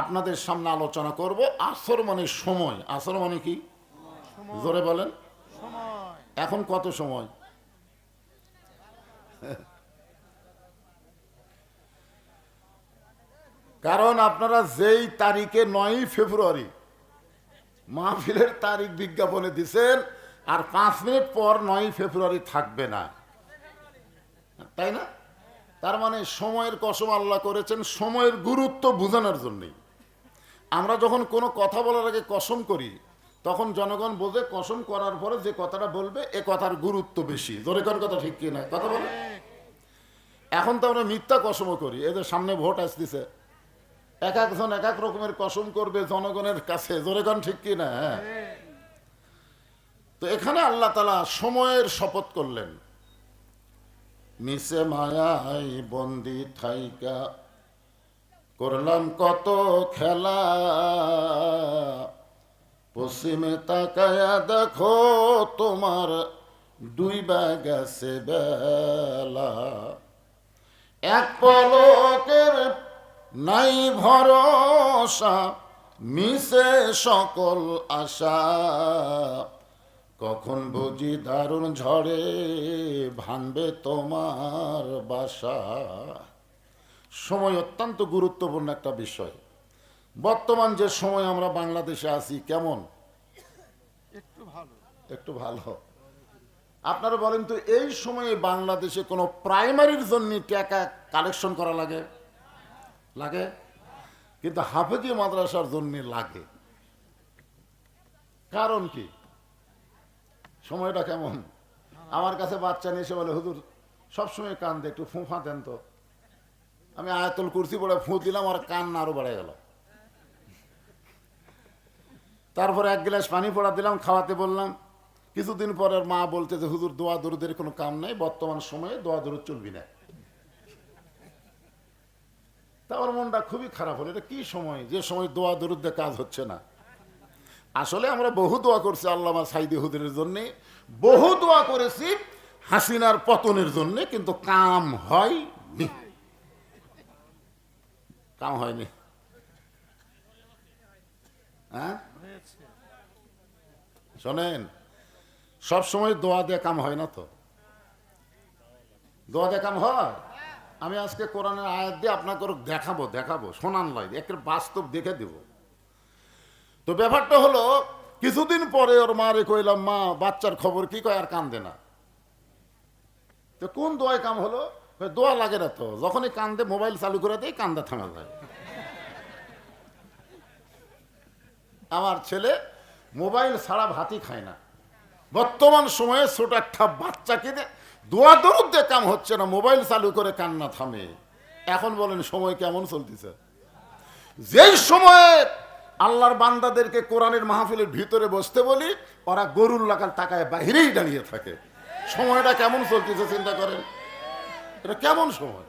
আপনাদের সামনে আলোচনা করব আসর মানে সময়। আসর মানে কি জোরে বলেন। এখন কত সময়? কারণ আপনারা যেই তারিখে নয়ই ফেব্রুয়ারি মাহফিলের তারিখ বিজ্ঞাপনে দিছেন আর পাঁচ মিনিট পর নয় ফেব্রুয়ারি থাকবে না। তাই না? তার মানে সময়ের কসম আল্লাহ করেছেন সময়ের গুরুত্ব বোঝানোর জন্যই। আমরা যখন কোনো কথা বলার আগে কসম করি, তখন জনগণ বোঝে কসম করার পরে যে কথাটা বলবে, এ কথার গুরুত্ব বেশি। জোরে কর কথা ঠিক কি না কথা বলে। এখন তো আমরা মিথ্যা কসমও করি। এদের সামনে ভোট আসতেছে। এক একজন এক এক রকমের কসম করবে জনগণের কাছে। জোরেগণ ঠিক কি না হ্যাঁ। তো এখানে আল্লাহ তালা সময়ের শপথ করলেন। নিচে মায়াই বন্দি থাইকা করলাম কত খেলা। পশ্চিমে তাকায়া দেখো, তোমার দুই গেছে বেলা। এক পলকের নাই ভরসা, মিশে সকল আশা। কখন বুঝি দারুণ ঝড়ে ভাঙবে তোমার বাসা। সময় অত্যন্ত গুরুত্বপূর্ণ একটা বিষয়। বর্তমান যে সময় আমরা বাংলাদেশে আছি কেমন? একটু ভালো। একটু ভালো। আপনারা বলেন তো এই সময়ে বাংলাদেশে কোনো প্রাইমারির জন্য টাকা কালেকশন করা লাগে? লাগে? কিন্তু হাফেজি মাদ্রাসার জন্য লাগে। কারণ কি? সময়টা কেমন? আমার কাছে বাচ্চা নিয়ে এসে বলে হুজুর সবসময় কান্দে একটু ফুঁফা দেন তো। আমি আয়াতল কুর্সি পড়ে ফুঁ দিলাম আর কান আরও বেড়ে গেল। তারপরে এক গ্লাস পানি পড়া দিলাম, খাওয়াতে বললাম। কিছুদিন পরে মা বলতে যে, হুজুর, দোয়া দরুদের কোনো কাম নাই, বর্তমান সময়ে দোয়া দরুদ চলবি না। তা আমার মনটা খুবই খারাপ হলো, এটা কি সময়? যে সময় দোয়া দরুদে কাজ হচ্ছে না। আসলে আমরা বহু দোয়া করছি আল্লামা সাইদি হুদুরের জন্য, বহু দোয়া করেছি হাসিনার পতনের জন্য, কিন্তু কাম হয়নি। কাম হয়নি। হ্যাঁ? শোনেন, সব সময় দোয়া দিয়ে কাম হয় না তো। দোয়া দিয়ে কাম হয়? আমি আজকে কোরআনের আয়াত দিয়ে আপনাকে দেখাবো দেখাবো, শোনান লাই, একের বাস্তব দেখে দেব। তো ব্যাপারটা হলো, কিছুদিন পরে ওর মা রে কইলাম, মা, বাচ্চার খবর কি কয় আর কান্দে না? তো কোন দোয়ায় কাম হলো? দোয়া লাগে না তো। যখনই কান্দে, মোবাইল চালু করে দেয়, কান্দা থামা যায়। আমার ছেলে মোবাইল ছাড়া ভাতই খায় না। বর্তমান সময়ে ছোট একটা বাচ্চাকে দিয়ে দোয়া দরুদ দিয়ে কাম হচ্ছে না, মোবাইল চালু করে কান্না থামে। এখন বলেন, সময় কেমন চলতেছে? যেই সময়ে আল্লাহর বান্দাদেরকে কোরআনের মাহফিলের ভিতরে বসতে বলি, ওরা গরুর লাগাল টাকায় বাহিরেই দাঁড়িয়ে থাকে। সময়টা কেমন চলতেছে, চিন্তা করেন? এটা কেমন সময়?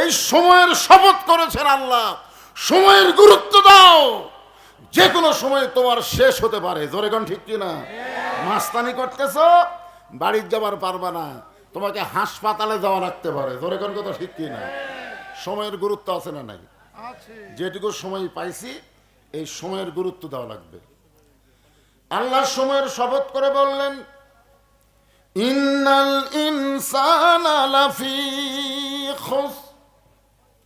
এই সময়ের শপথ করেছেন আল্লাহ। সময়ের গুরুত্ব দাও। যে কোনো সময় তোমার শেষ হতে পারে। জোরেগন ঠিক কিনা? মাস্তানি করতেছ বাড়ির যাবার পারবা না। তোমাকে হাসপাতালে যাওয়া লাগতে পারে। জোরেগন কথা ঠিক কিনা? সময়ের গুরুত্ব আছে না নাই? যেটুকু সময় পাইছি এই সময়ের গুরুত্ব দেওয়া লাগবে। আল্লাহ সময়ের শপথ করে বললেন ইন্নাল ইনসান লাফি খুস।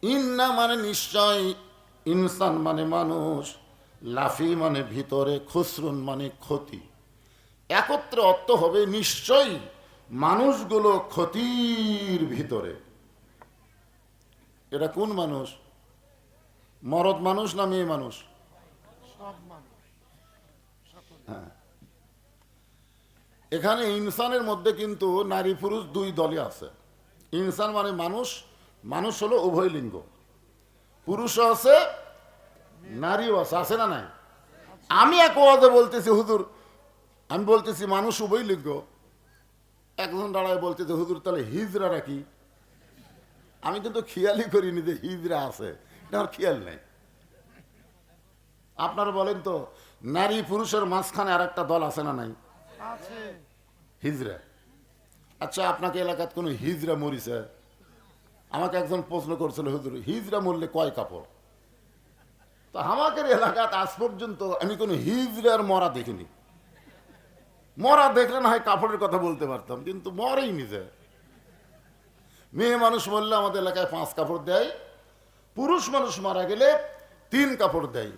ইন্না মানে নিশ্চয় ইনসান মানে মানুষ লাফি মানে ভিতরে খুসরুন মানে ক্ষতি। একত্রে অর্থ হবে নিশ্চয়ই মানুষগুলো ক্ষতির ভিতরে। এটা কোন মানুষ? মরদ মানুষ না মেয়ে মানুষ? সব মানুষ। এখানে ইনসানের মধ্যে কিন্তু নারী পুরুষ দুই দলে আছে। ইনসান মানে মানুষ মানুষ হলো উভয় লিঙ্গ। পুরুষও আছে, নারীও আছে আছে না নাই? আমি এক ওয়াজে বলতেছি, হুজুর, আমি বলতেছি মানুষ উভয় লিঙ্গ। একজন দাঁড়ায় বলতেছে, হুজুর, তাহলে হিজড়ারা কি? আমি কিন্তু খেয়ালই করিনি যে হিজরা আছে। এটা আমার খেয়াল নেই। আপনারা বলেন তো, নারী পুরুষের মাঝখানে আর একটা দল আছে না নাই? হিজড়া আচ্ছা আপনাকে এলাকাত কোনো হিজরা মরিছে? আমাকে একজন প্রশ্ন করছিল, হুজুর, হিজরা মরলে কয় কাপড়? তো আমাদের এলাকাতে আজ পর্যন্ত আমি কোনো হিজরার মরা দেখিনি। মরা দেখলে না হয় কাপড়ের কথা বলতে পারতাম, কিন্তু মরেই নিজে। মেয়ে মানুষ মরলে আমাদের এলাকায় পাঁচ কাপড় দেয়, পুরুষ মানুষ মারা গেলে তিন কাপড় দেয়।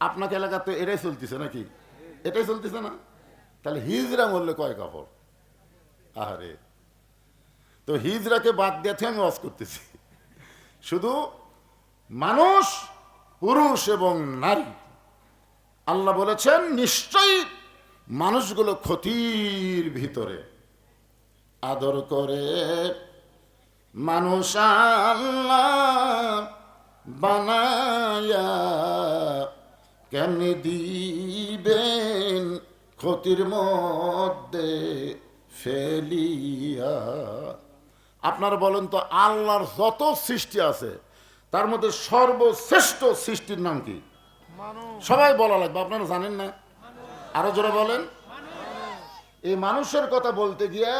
আপনাকে এলাকাতে এটাই চলতেছে নাকি? এটাই চলতেছে না? তাহলে হিজরা মরলে কয় কাপড় আরে তো হিজরাকে বাদ দিয়েছে আমি ওয়াজ করতেছি। শুধু মানুষ, পুরুষ এবং নারী। আল্লাহ বলেছেন, নিশ্চয়ই মানুষগুলো ক্ষতির ভিতরে। আদর করে মানুষ বানায়া কেমনি দিবেন? ক্ষতির মধ্যে ফেলিয়া। আপনার বলেন তো আল্লাহর যত সৃষ্টি আছে তার মধ্যে সর্বশ্রেষ্ঠ সৃষ্টির নাম কি? সবাই বলা লাগবে আপনারা জানেন না? আরও জোরে বলেন। এই মানুষের কথা বলতে গিয়ে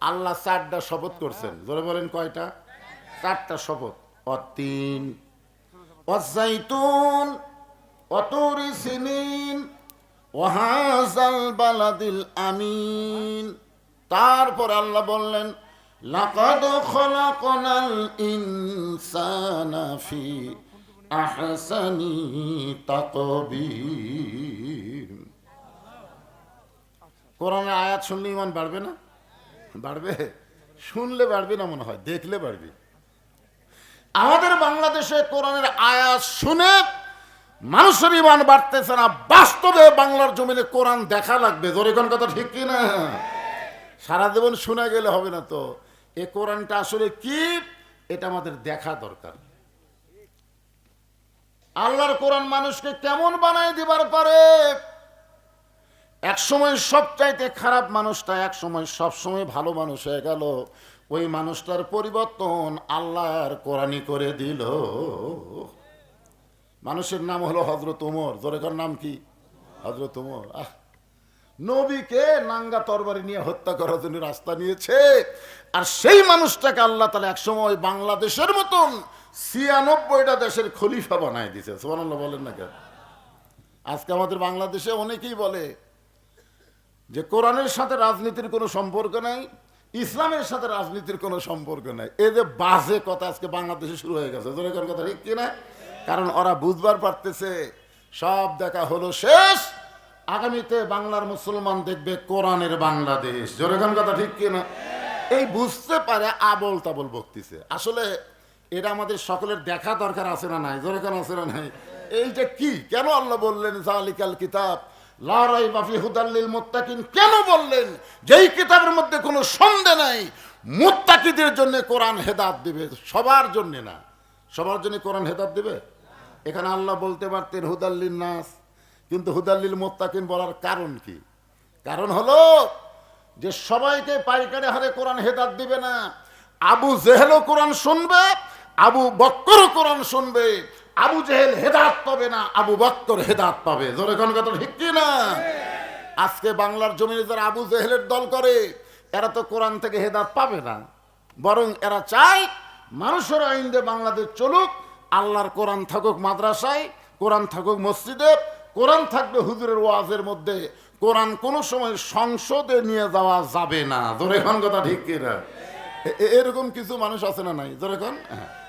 আল্লাহ চারটা শপথ করছেন। জোরে বলেন কয়টা? চারটা শপথ। অতিন অজাইতুন অতুরি সিনিন ওয়াহাজাল বালাদিল আমিন। তারপর আল্লাহ বললেন, লাকাদ খলাকনাল ইনসানা ফি আহসানি তাকবীর। কোরআনের আয়াত শুনলে ইমান বাড়বে না? বাড়বে? শুনলে বাড়বে না মনে হয়? দেখলে বাড়বে। আমাদের বাংলাদেশে কোরআনের আয়াত শুনে মানুষের ইমান বাড়তেছে না। বাস্তবে বাংলার জমিনে কোরআন দেখা লাগবে। জোরে কোন কথা ঠিক কি না? সারা জীবন শোনা গেলে হবে না তো। এ কোরআনটা আসলে কি? এটা আমাদের দেখা দরকার। আল্লাহর কোরআন মানুষকে কেমন বানায় দিবার পারে? এক সময় সবচাইতে খারাপ মানুষটা এক সময় সব সময় ভালো মানুষ হয়ে গেল। ওই মানুষটার পরিবর্তন আল্লাহর কোরআনই করে দিল। মানুষের নাম হলো হজরত উমর। জোরেকার নাম কি? হজরত উমর। আহ! নবীকে নাঙ্গা তরবারি নিয়ে হত্যা করার জন্য রাস্তা নিয়েছে। আর সেই মানুষটাকে আল্লাহ তালা একসময় বাংলাদেশের মতন ছিয়ানব্বইটা দেশের খলিফা বানায় দিছে সোমানাল্লাহ বলেন না কেন? আজকে আমাদের বাংলাদেশে অনেকেই বলে যে কোরআনের সাথে রাজনীতির কোনো সম্পর্ক নাই, ইসলামের সাথে রাজনীতির কোনো সম্পর্ক নাই। এ যে বাজে কথা আজকে বাংলাদেশে শুরু হয়ে গেছে। জোরে কথা ঠিক কিনা? কারণ ওরা বুঝবার পারতেছে, সব দেখা হলো শেষ। আগামীতে বাংলার মুসলমান দেখবে কোরআনের বাংলাদেশ। জোরে কোন কথা ঠিক কিনা? এই বুঝতে পারে আবল তাবল বকতিছে। আসলে এটা আমাদের সকলের দেখা দরকার আছে না নাই? জোরে কেন আছে না নাই? এইটা কি? কেন আল্লাহ বললেন, জালিকাল কিতাব লারাই বাফি হুদাল্লিল মুত্তাকিন কেন বললেন? যেই কিতাবের মধ্যে কোনো সন্দেহ নাই। মুত্তাকিদের জন্য কোরআন হেদাত দিবে। সবার জন্য না। সবার জন্য কোরআন হেদাত দিবে? এখানে আল্লাহ বলতে পারতেন হুদাল্লিল নাস। কিন্তু হুদাল্লিল মোত্তাকিন বলার কারণ কি? কারণ হলো যে সবাইকে পাইকারি হারে কোরআন হেদাত দিবে না। আবু জেহেলও কোরআন শুনবে, আবু বক্করও কোরআন শুনবে। আবু জেহেল হেদাত পাবে না, আবু বক্কর হেদাত পাবে। জোরে কোন কথা ঠিক কি না? আজকে বাংলার জমিনে যারা আবু জেহেলের দল করে, এরা তো কোরআন থেকে হেদাত পাবে না। বরং এরা চায় মানুষের আইন দিয়ে বাংলাদেশ চলুক আল্লাহর কোরআন থাকুক মাদ্রাসায়, কোরআন থাকুক মসজিদে, কোরআন থাকবে হুজুরের ওয়াজের মধ্যে। কোরআন কোনো সময় সংসদে নিয়ে যাওয়া যাবে না। ধরে কোন কথা ঠিক কিনা? এরকম কিছু মানুষ আছে না নাই? ধরে কোন? হ্যাঁ।